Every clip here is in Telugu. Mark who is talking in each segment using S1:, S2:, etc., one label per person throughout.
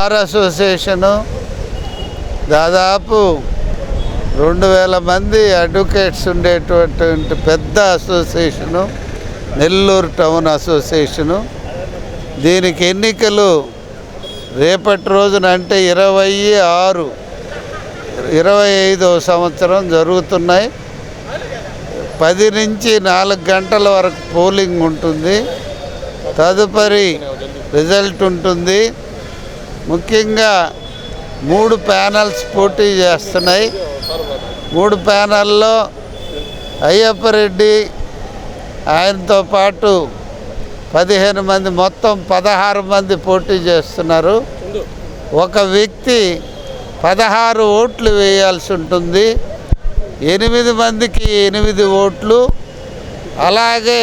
S1: బార్ అసోసియేషను దాదాపు రెండు వేల మంది అడ్వకేట్స్ ఉండేటటువంటి పెద్ద అసోసియేషను నెల్లూరు టౌన్ అసోసియేషను. దీనికి ఎన్నికలు రేపటి రోజున అంటే ఇరవై ఆరు ఇరవై ఐదవ సంవత్సరం జరుగుతున్నాయి. పది నుంచి నాలుగు గంటల వరకు పోలింగ్ ఉంటుంది. తదుపరి రిజల్ట్ ఉంటుంది. ముఖ్యంగా మూడు ప్యానల్స్ పోటీ చేస్తున్నాయి. మూడు ప్యానల్లో అయ్యప్పరెడ్డి ఆయనతో పాటు పదిహేను మంది మొత్తం పదహారు మంది పోటీ చేస్తున్నారు. ఒక వ్యక్తి పదహారు ఓట్లు వేయాల్సి ఉంటుంది. ఎనిమిది మందికి ఎనిమిది ఓట్లు. అలాగే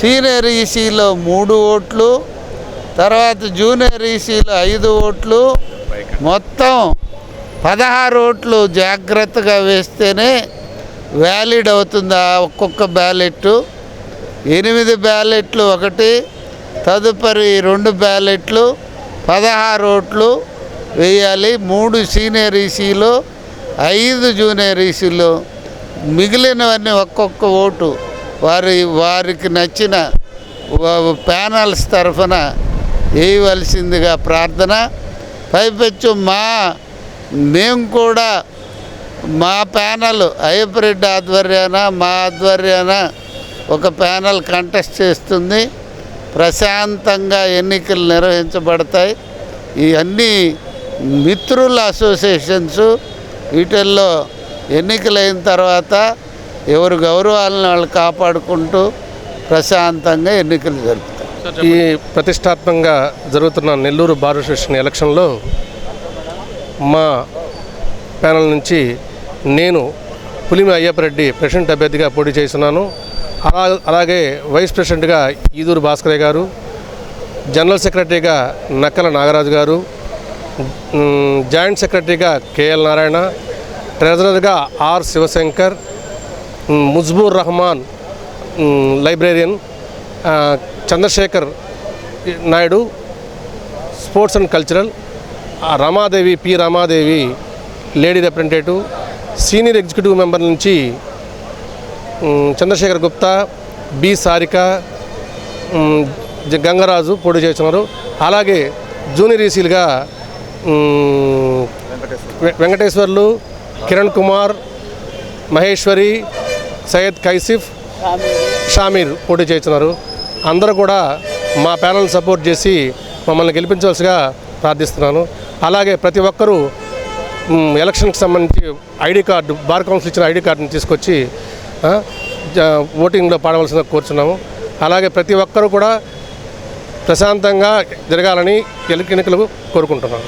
S1: సీనియర్ ఈసీలో మూడు ఓట్లు. తర్వాత జూనియర్ ఈసీలో ఐదు ఓట్లు. మొత్తం పదహారు ఓట్లు జాగ్రత్తగా వేస్తేనే వ్యాలిడ్ అవుతుందా ఒక్కొక్క బ్యాలెట్ ఎనిమిది బ్యాలెట్లు ఒకటి తదుపరి రెండు బ్యాలెట్లు పదహారు ఓట్లు వేయాలి. మూడు సీనియర్ ఈసీలు ఐదు జూనియర్ ఈసీలు. మిగిలినవన్నీ ఒక్కొక్క ఓటు. వారి వారికి నచ్చిన ప్యానల్స్ తరఫున వేయవలసిందిగా ప్రార్థన. పైపెచ్చు మా మేము కూడా మా ప్యానల్ అయ్యప్పరెడ్డి ఆధ్వర్యాన మా ఆధ్వర్యాన ఒక ప్యానల్ కంటెస్ట్ చేస్తుంది. ప్రశాంతంగా ఎన్నికలు నిర్వహించబడతాయి. ఈ అన్ని మిత్రుల అసోసియేషన్స్ వీటిల్లో ఎన్నికలైన తర్వాత ఎవరు గౌరవాలను వాళ్ళు కాపాడుకుంటూ ప్రశాంతంగా ఎన్నికలు జరుపుతారు.
S2: ఈ ప్రతిష్టాత్మకంగా జరుగుతున్న నెల్లూరు బార్ అసోసియేషన్ ఎలక్షన్లో మా ప్యానల్ నుంచి నేను పులిమి అయ్యప్పరెడ్డి ప్రెసిడెంట్ అభ్యర్థిగా పోటీ చేస్తున్నాను. అలా అలాగే వైస్ ప్రెసిడెంట్గా ఈదూరు భాస్కరయ్య గారు జనరల్ సెక్రటరీగా నక్కల నాగరాజు గారు జాయింట్ సెక్రటరీగా KL Narayana ట్రెజరర్గా R Shivashankar Mujiboor Rahman librarian Chandrashekar Naidu sports and cultural Ramadevi P. Ramadevi lady representative senior executive member నుంచి చంద్రశేఖర్ గుప్తా బి. సారిక గంగరాజు పోటీ చేస్తున్నారు. అలాగే జూనియర్ ఈసీలుగా వెంకటేశ్వర్లు కిరణ్ కుమార్ మహేశ్వరి సయ్యద్ కైసిఫ్ షామీర్ పోటీ చేస్తున్నారు. అందరూ కూడా మా ప్యానల్ని సపోర్ట్ చేసి మమ్మల్ని గెలిపించవలసిగా ప్రార్థిస్తున్నాను. అలాగే ప్రతి ఒక్కరూ ఎలక్షన్కి సంబంధించి ఐడి కార్డు బార్ కౌన్సిల్ ఇచ్చిన ఐడి కార్డుని తీసుకొచ్చి ఓటింగ్లో పాడవలసిన కోరుచున్నాము. అలాగే ప్రతి ఒక్కరూ కూడా ప్రశాంతంగా జరగాలని ఎన్నికలు కోరుకుంటున్నాను.